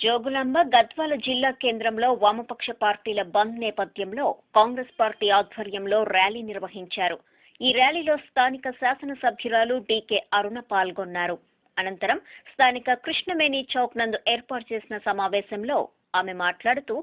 జోగులాంబ గద్వాల జిల్లా కేంద్రంలో వామపక్ష పార్టీల బంద్ నేపథ్యంలో కాంగ్రెస్ పార్టీ ఆధ్వర్యంలో ర్యాలీ నిర్వహించారు. ఈ ర్యాలీలో స్థానిక శాసనసభ్యురాలు డీకే అరుణ పాల్గొన్నారు. అనంతరం స్థానిక కృష్ణమేని చౌక్ నందు ఏర్పాటు చేసిన సమావేశంలో ఆమె మాట్లాడుతూ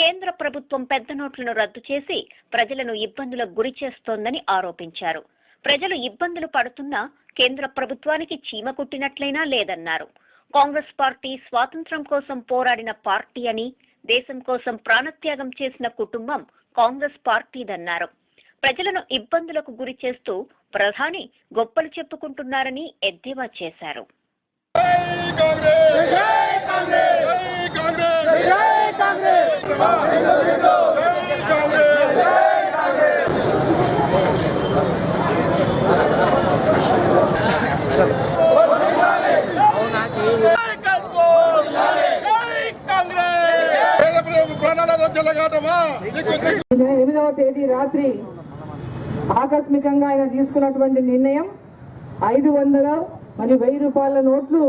కేంద్ర ప్రభుత్వం పెద్ద నోట్లను రద్దు చేసి ప్రజలను ఇబ్బందులకు గురి చేస్తోందని ఆరోపించారు. ప్రజలు ఇబ్బందులు పడుతున్నా కేంద్ర ప్రభుత్వానికి చీమ కుట్టినట్లయినా లేదన్నారు. కాంగ్రెస్ పార్టీ స్వాతంత్ర్యం కోసం పోరాడిన పార్టీ అని దేశం కోసం ప్రాణత్యాగం చేసిన కుటుంబం కాంగ్రెస్ పార్టీదన్నారు. ప్రజలను ఇబ్బందులకు గురి చేస్తూ ప్రధాని గొప్పలు చెప్పుకుంటున్నారని ఎద్దేవా చేశారు. కాంగ్రెస్! ఎనిమిదవ తేదీ రాత్రి ఆకస్మికంగా ఆయన తీసుకున్నటువంటి నిర్ణయం ఐదు వందల మరియు వెయ్యి రూపాయల నోట్లు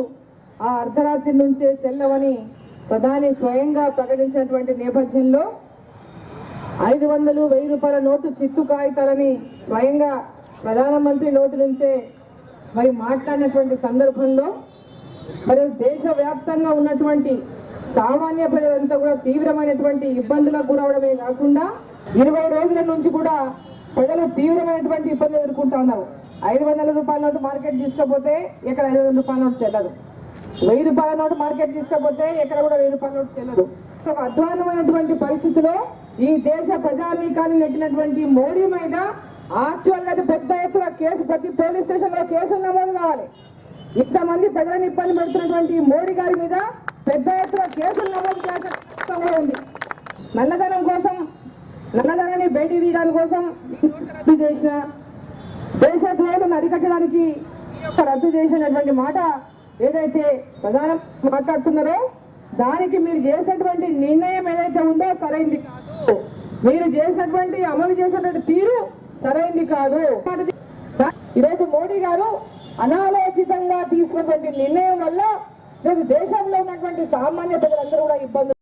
ఆ అర్ధరాత్రి నుంచే చెల్లవని ప్రధాని స్వయంగా ప్రకటించినటువంటి నేపథ్యంలో ఐదు వందలు వెయ్యి రూపాయల నోటు చిత్తు కాగితాలని స్వయంగా ప్రధానమంత్రి నోటి నుంచే మరి మాట్లాడినటువంటి సందర్భంలో మరి దేశవ్యాప్తంగా ఉన్నటువంటి సామాన్య ప్రజలంతా కూడా తీవ్రమైనటువంటి ఇబ్బందులకు గురవడమే కాకుండా ఇరవై రోజుల నుంచి కూడా ప్రజలు తీవ్రమైనటువంటి ఇబ్బందులు ఎదుర్కొంటా ఉన్నారు. ఐదు వందల రూపాయల నోటు మార్కెట్ తీసుకపోతే ఇక్కడ ఐదు వందల రూపాయల నోటు చెల్లదు. వెయ్యి రూపాయల నోటు మార్కెట్ తీసుకపోతే ఎక్కడ కూడా వెయ్యి రూపాయల నోటు చెల్లదు. ఒక అధ్వానమైనటువంటి పరిస్థితిలో ఈ దేశ ప్రజానీకాన్ని నెట్టినటువంటి మోడీ మీద యాక్చువల్ పెద్ద ఎత్తున కేసు ప్రతి పోలీస్ స్టేషన్లో కేసులు నమోదు కావాలి. ఇంతమంది ప్రజలను ఇబ్బంది పెడుతున్నటువంటి మోడీ గారి మీద పెద్ద ఎత్తున కేసులు నమోదు చేసే ఉంది. నల్లధనం కోసం నల్లధనాన్ని బయట తీయడానికి కోసం రద్దు చేసిన దేశ ద్రోహులను అరికట్టడానికి యొక్క రద్దు చేసినటువంటి మాట ఏదైతే ప్రధానం మాట్లాడుతున్నారో దానికి మీరు చేసినటువంటి నిర్ణయం ఏదైతే ఉందో సరైంది కాదు. మీరు చేసినటువంటి అమలు చేసినటువంటి తీరు సరైంది కాదు. ఈరోజు మోడీ గారు అనాలోచితంగా తీసుకున్నటువంటి నిర్ణయం వల్ల లేదు దేశంలో ఉన్నటువంటి సామాన్య ప్రజలందరూ కూడా ఇబ్బందులు